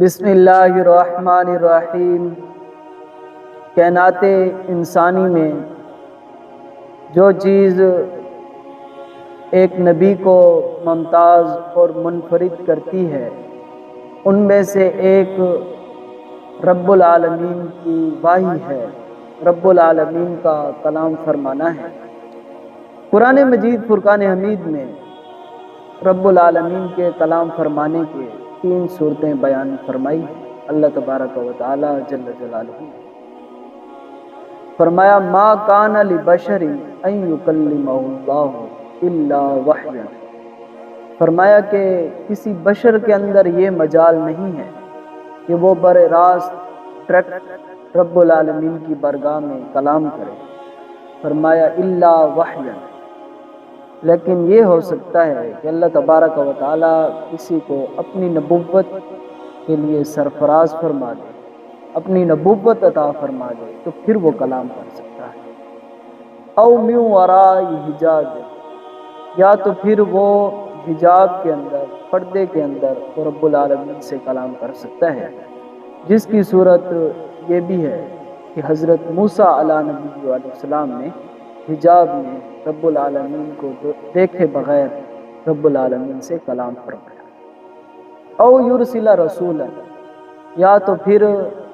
بسم اللہ الرحمن الرحیم۔ کائنات انسانی میں جو چیز ایک نبی کو ممتاز اور منفرد کرتی ہے، ان میں سے ایک رب العالمین کی واہی ہے۔ رب العالمین کا کلام فرمانا ہے۔ قرآن مجید فرقان حمید میں رب العالمین کے کلام فرمانے کے تین صورتیں بیان فرمائی۔ اللہ تبارک و تعالی جل جلالہ۔ فرمایا، ما کان علی بشری اللہ الا وحیا فرمایا کہ کسی بشر کے اندر یہ مجال نہیں ہے کہ وہ بر راست ٹرک رب العالمین کی برگاہ میں کلام کرے۔ فرمایا اللہ وحیا لیکن یہ ہو سکتا ہے کہ اللہ تبارک و تعالی کسی کو اپنی نبوت کے لیے سرفراز فرما دے، اپنی نبوت عطا فرما دے، تو پھر وہ کلام کر سکتا ہے۔ او میوں میو حجاز یا تو پھر وہ حجاب کے اندر، پردے کے اندر وہ رب العالمین سے کلام کر سکتا ہے۔ جس کی صورت یہ بھی ہے کہ حضرت موسیٰ علیہ نبی علیہ السلام نے حجاب میں رب العالمین کو دیکھے بغیر رب العالمین سے کلام فرمایا او یورسلہ رسول یا تو پھر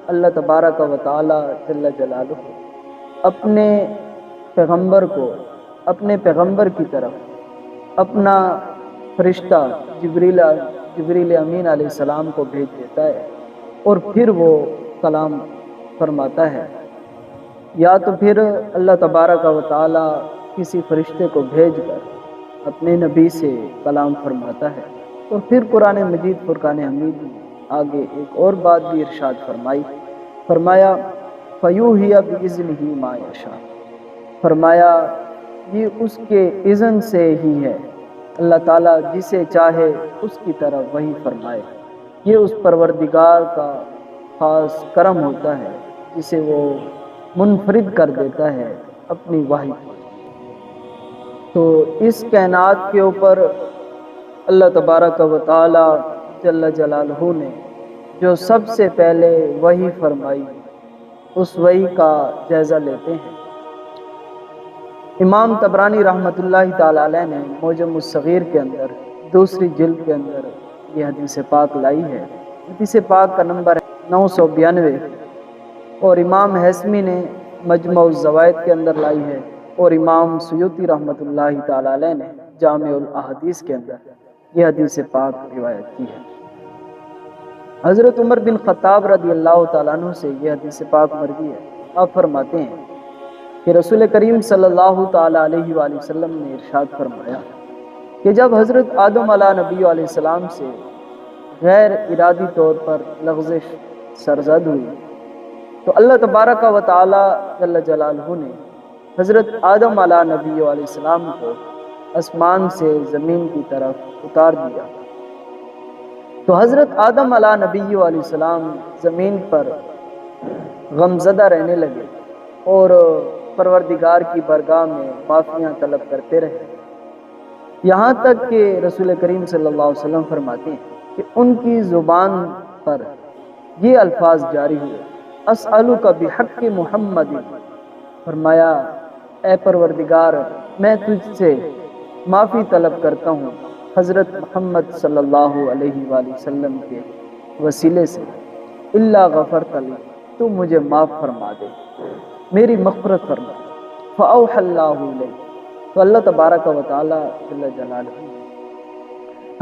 اللہ تبارک و تعالی جل جلالہ اپنے پیغمبر کو، اپنے پیغمبر کی طرف اپنا فرشتہ جبریل جبریل امین علیہ السلام کو بھیج دیتا ہے اور پھر وہ کلام فرماتا ہے۔ یا تو پھر اللہ تبارک و تعالی کسی فرشتے کو بھیج کر اپنے نبی سے کلام فرماتا ہے۔ اور پھر قرآن مجید فرقان حمید نے آگے ایک اور بات بھی ارشاد فرمائی۔ فرمایا فیو ہی اب عزن ہی مایشا فرمایا، یہ اس کے اذن سے ہی ہے۔ اللہ تعالیٰ جسے چاہے اس کی طرف وہی فرمائے۔ یہ اس پروردگار کا خاص کرم ہوتا ہے، جسے وہ منفرد کر دیتا ہے اپنی واحد تو اس کائنات کے اوپر اللہ تبارک و تعالی جل جلالہ نے جو سب سے پہلے وہی فرمائی اس وہی کا جائزہ لیتے ہیں۔ امام تبرانی رحمۃ اللہ تعالی علیہ نے موجم الصغیر کے اندر دوسری جلد کے اندر یہ حدیث پاک لائی ہے۔ حدیث پاک کا نمبر ہے نو سو بیانوے اور امام حسمی نے مجمع الزوائد کے اندر لائی ہے۔ اور امام سیوتی رحمۃ اللہ تعالی علیہ نے جامع الاحادیث کے اندر یہ حدیث پاک روایت کی ہے۔ حضرت عمر بن خطاب رضی اللہ تعالیٰ عنہ سے یہ حدیث پاک مرضی ہے۔ آپ فرماتے ہیں کہ رسول کریم صلی اللہ تعالیٰ علیہ وآلہ وسلم نے ارشاد فرمایا کہ جب حضرت آدم علیہ نبی علیہ السلام سے غیر ارادی طور پر لغزش سرزد ہوئی تو اللہ تبارک و تعالی جل جلالہ نے حضرت آدم علیہ نبی علیہ السلام کو آسمان سے زمین کی طرف اتار دیا۔ تو حضرت آدم علیہ نبی علیہ السلام زمین پر غمزدہ رہنے لگے اور پروردگار کی برگاہ میں معافیاں طلب کرتے رہے۔ یہاں تک کہ رسول کریم صلی اللہ علیہ وسلم فرماتے ہیں کہ ان کی زبان پر یہ الفاظ جاری ہوئے۔ اسلو کا بحق محمد، فرمایا اے پروردگار، میں تجھ سے معافی طلب کرتا ہوں۔ حضرت محمد صلی اللہ علیہ وآلہ وسلم کے وسیلے سے۔ اللہ غفر تلی تو مجھے معاف فرما دے۔ میری مغفرت فرما۔ فاوح اللہ علیہ۔ تو اللہ تبارک و تعالی جل جلالہ۔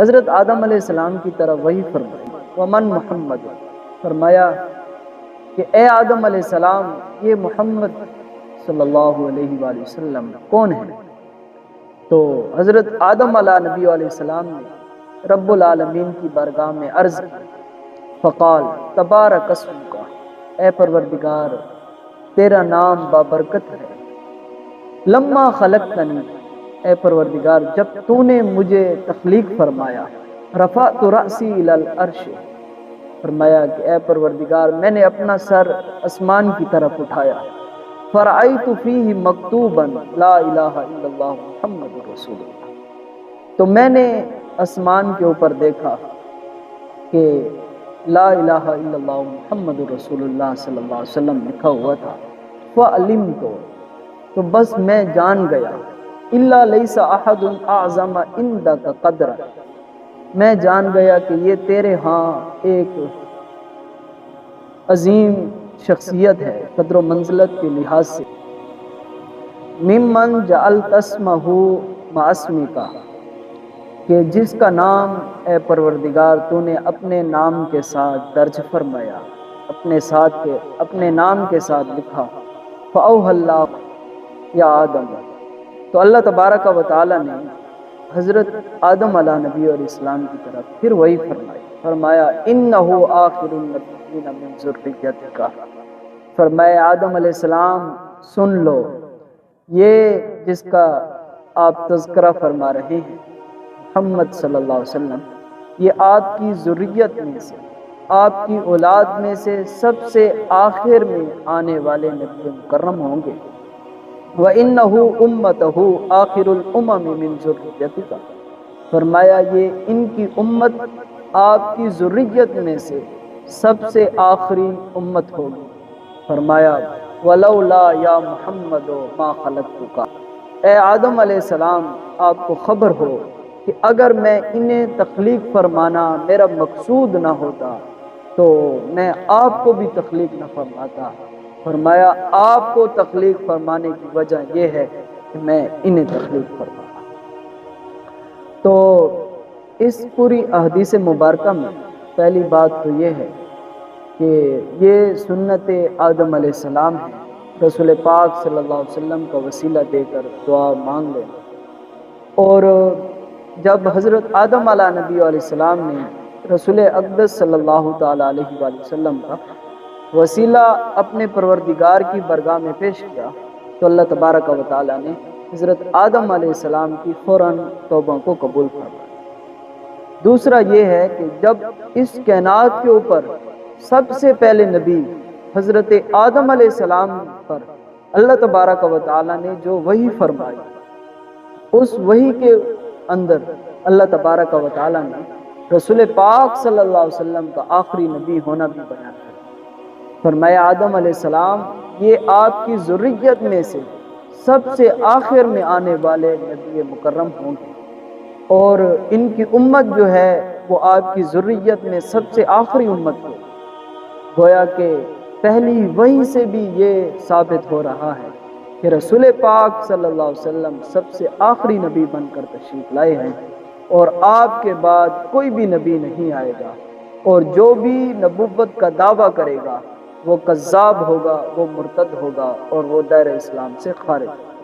حضرت آدم علیہ السلام کی طرف وہی فرمائی۔ ومن محمد؟ فرمایا کہ اے آدم علیہ السلام، یہ محمد صلی اللہ علیہ وآلہ وسلم کون ہے تو حضرت آدم علیہ نبی علیہ السلام نے رب العالمین کی برگاہ میں عرض کی، فقال، تبارک اسم کا اے پروردگار، تیرا نام بابرکت ہے۔ لما خلقتنی، اے پروردگار، جب تو نے مجھے تخلیق فرمایا، رفعت رأسی الالعرش فرمایا کہ، اے پروردگار، میں نے اپنا سر اسمان کی طرف اٹھایا۔ فرعیت فیہ مکتوبا لا الہ الا اللہ محمد رسول اللہ تو میں نے اسمان کے اوپر دیکھا کہ لا الہ الا اللہ محمد رسول اللہ صلی اللہ علیہ وسلم لکھا ہوا تھا۔ فعلم تو تو بس میں جان گیا۔ اللہ لیسا احد اعظم عندک قدر میں جان گیا کہ یہ تیرے ہاں ایک عظیم شخصیت ہے قدر و منزلت کے لحاظ سے۔ ممن جعل تسمہ معصمی کا کہ جس کا نام اے پروردگار تو نے اپنے نام کے ساتھ درج فرمایا، اپنے ساتھ کے، اپنے نام کے ساتھ لکھا۔ فاؤ اللہ یا آدم۔ تو اللہ تبارک و تعالی نے حضرت آدم علیہ نبی اور اسلام کی طرف پھر وہی فرمائی۔ فرمایا، انہو آخر النبیین من ذریتک فرمایا، آدم علیہ السلام، سن لو، یہ جس کا آپ تذکرہ فرما رہے ہیں، محمد صلی اللہ علیہ وسلم، یہ آپ کی ذریت میں سے، آپ کی اولاد میں سے سب سے آخر میں آنے والے نبی مکرم ہوں گے۔ وَإِنَّهُ أُمَّتَهُ آخِرُ الْأُمَمِ مِنْ ذُرِّيَّتِكَ فرمایا، یہ ان کی امت آپ کی ذریت میں سے سب سے آخری امت ہوگی۔ فرمایا، وَلَوْلَا يَا مُحَمَّدُ مَا خَلَقْتُكَ اے آدم علیہ السلام، آپ کو خبر ہو کہ اگر میں انہیں تخلیق فرمانا میرا مقصود نہ ہوتا، تو میں آپ کو بھی تخلیق نہ فرماتا۔ فرمایا، آپ کو تخلیق فرمانے کی وجہ یہ ہے کہ میں انہیں تخلیق فرمانا تو اس پوری احدیث مبارکہ میں پہلی بات تو یہ ہے کہ یہ سنت آدم علیہ السلام ہے۔ رسول پاک صلی اللہ علیہ وسلم کا وسیلہ دے کر دعا مانگ لیں اور جب حضرت آدم علیہ نبی علیہ السلام نے رسول اقدس صلی اللہ تعالیٰ علیہ وآلہ وسلم کا وسیلہ اپنے پروردگار کی برگاہ میں پیش کیا تو اللہ تبارک و تعالیٰ نے حضرت آدم علیہ السلام کی فوراً توبہ کو قبول فرمایا۔ دوسرا یہ ہے کہ جب اس کائنات کے اوپر سب سے پہلے نبی حضرت آدم علیہ السلام پر اللہ تبارک و تعالیٰ نے جو وہی فرمائی، اس وہی کے اندر اللہ تبارک و تعالیٰ نے رسول پاک صلی اللہ علیہ وسلم کا آخری نبی ہونا بھی بیان کر فرمایا، آدم علیہ السلام، یہ آپ کی ذریت میں سے سب سے آخر میں آنے والے نبی مکرم ہوں گے۔ اور ان کی امت جو ہے وہ آپ کی ذریت میں سب سے آخری امت ہو گویا کہ پہلی وہی سے بھی یہ ثابت ہو رہا ہے کہ رسول پاک صلی اللہ علیہ وسلم سب سے آخری نبی بن کر تشریف لائے ہیں اور آپ کے بعد کوئی بھی نبی نہیں آئے گا اور جو بھی نبوت کا دعویٰ کرے گا وہ قذاب ہوگا، وہ مرتد ہوگا اور وہ دیر اسلام سے خارج ہوگا۔